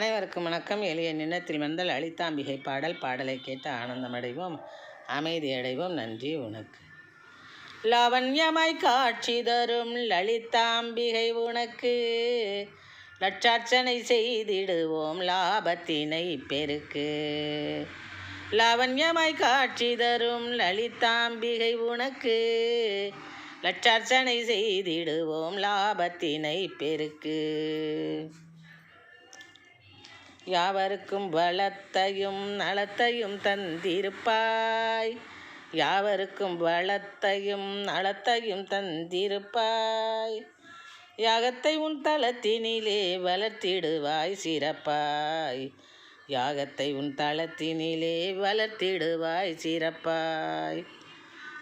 அனைவருக்கும் வணக்கம். எளிய நின்னத்தில் வந்தல் அளித்தாம்பிகை பாடல் பாடலை கேட்டு ஆனந்தமடைவோம். அமைதி அடைவோம். நன்றி உனக்கு. லாவண்யமாய் காட்சி தரும் லலிதாம்பிகை உனக்கு. லட்சார்ச்சனை செய்திடுவோம் லாபத்தினை பெருக்கு. லாவண்யமாய் காட்சி தரும் லலிதாம்பிகை உனக்கு. லட்சார்ச்சனை செய்திடுவோம் லாபத்தினை பெருக்கு. யாவருக்கும் வளத்தையும் நலத்தையும் தந்திருப்பாய். யாவருக்கும் வளத்தையும் நலத்தையும் தந்திருப்பாய். யாகத்தை உன் தளத்தினிலே வளர்த்திடுவாய் சிறப்பாய். யாகத்தை உன் தளத்தினிலே வளர்த்திடுவாய் சிறப்பாய்.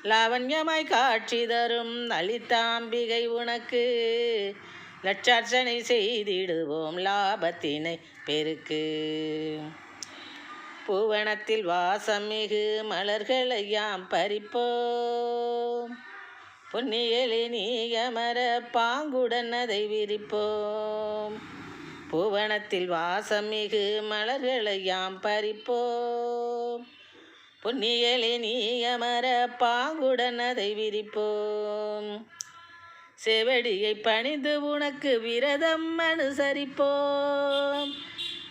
லாவண்யமாய் காட்சி தரும் லலிதாம்பிகை உனக்கு. லட்சார்ச்சனை செய்திடுவோம் லாபத்தினை பெருக்கு. பூவனத்தில் வாசமிகு மலர்களை யாம் பறிப்போம். பொன்னியலி நீயமர பாங்குடன் அதை விரிப்போம். பூவனத்தில் வாசமிகு மலர்களை யாம் பறிப்போம். பொன்னியலி நீயமர பாங்குடன் அதை விரிப்போம். செவடியை பணிந்து உனக்கு விரதம் அனுசரிப்போம்.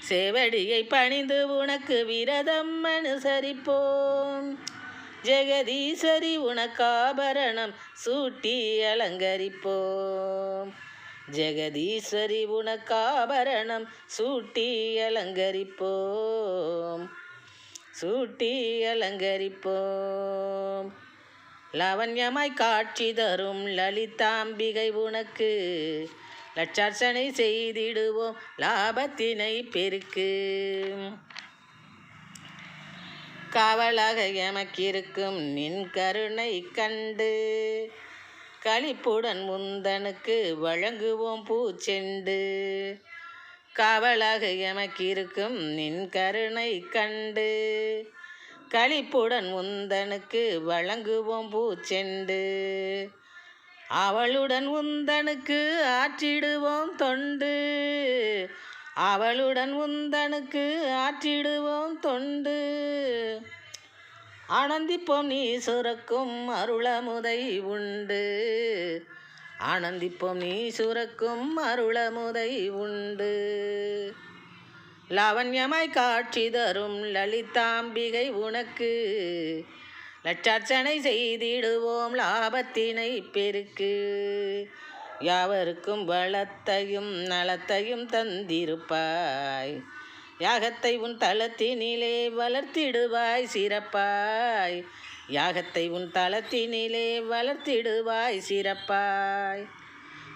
செவடியை பணிந்து உனக்கு விரதம் அனுசரிப்போம். ஜெகதீஸ்வரி உனக்காபரணம் சூட்டி அலங்கரிப்போம். ஜெகதீஸ்வரி உனக்காபரணம் சூட்டி அலங்கரிப்போம். சூட்டி அலங்கரிப்போம். லாவண்யமாய் காட்சி தரும் லலிதாம்பிகை உனக்கு. லட்சார்ச்சனை செய்திடுவோம் லாபத்தினை பெருக்கு. காவலாக எமக்கிருக்கும் நின் கருணை கண்டு. களிப்புடன் முந்தனுக்கு வழங்குவோம் பூச்செண்டு. காவலாக எமக்கிருக்கும் நின் கருணை கண்டு. களிப்புடன் உந்தனுக்கு வழங்குவோம் பூச்செண்டு. அவளுடன் உந்தனுக்கு ஆற்றிடுவோம் தொண்டு. அவளுடன் உந்தனுக்கு ஆற்றிடுவோம் தொண்டு. ஆனந்திப்போம் நீ சுரக்கும் அருளமுதை உண்டு. ஆனந்திப்போம் நீ சுரக்கும் அருளமுதை உண்டு. லாவண்யமாய் காட்சி தரும் லலிதாம்பிகை உனக்கு. லட்சார்ச்சனை செய்திடுவோம் லாபத்தினை பெருக்கு. யாவருக்கும் வளத்தையும் நலத்தையும் தந்திருப்பாய். யாகத்தை உன் தளத்தினிலே வளர்த்திடுவாய் சிறப்பாய். யாகத்தை உன் தளத்தினிலே வளர்த்திடுவாய் சிறப்பாய்.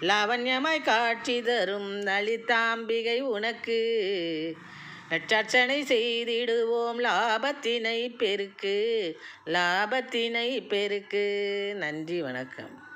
லாவண்யமாய் காட்சி தரும் லலிதாம்பிகை உனக்கு. லட்சார்ச்சனை செய்திடுவோம் லாபத்தினை பெருக்கு. லாபத்தினை பெருக்கு. நன்றி வணக்கம்.